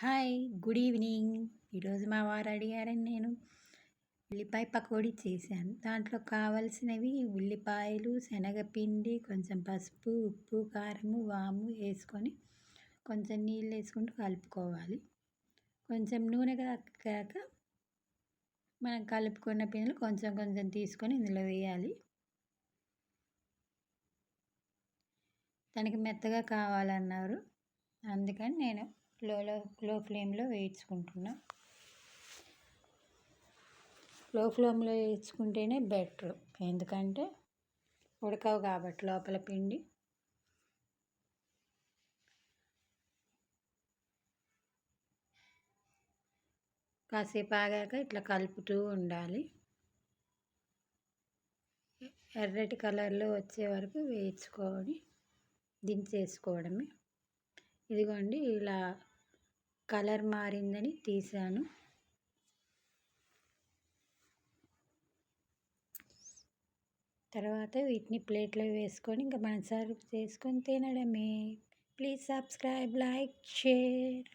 Hi good evening. ఈరోజు మా వారు అడిగారని నేను ఉల్లిపాయ పకోడీ చేశాను. దాంట్లో కావలసినవి ఉల్లిపాయలు శనగపిండి కొంచెం పసుపు ఉప్పు కారము వాము వేసుకొని కొంచెం నీళ్ళు వేసుకుంటూ కలుపుకోవాలి. కొంచెం నూనె కాక మనం కలుపుకున్న పిండిలు కొంచెం కొంచెం తీసుకొని ఇందులో వేయాలి. తనకి మెత్తగా కావాలన్నారు. అందుకని నేను లోలో లో ఫ్లేమ్లో వేయించుకుంటున్నా. లో ఫ్లేమ్లో వేయించుకుంటేనే బెటర్. ఎందుకంటే ఉడకవు కాబట్టి లోపల పిండి. కాసేపు ఆగాక ఇట్లా కలుపుతూ ఉండాలి. ఎర్రటి కలర్లో వచ్చే వరకు వేయించుకొని దించేసుకోవడమే. ఇదిగోండి ఇలా కలర్ మారిందని తీసాను. తర్వాత వీటిని ప్లేట్లో వేసుకొని ఇంకా మనం సర్వ్ చేసుకొని తినడమే. Please subscribe like share.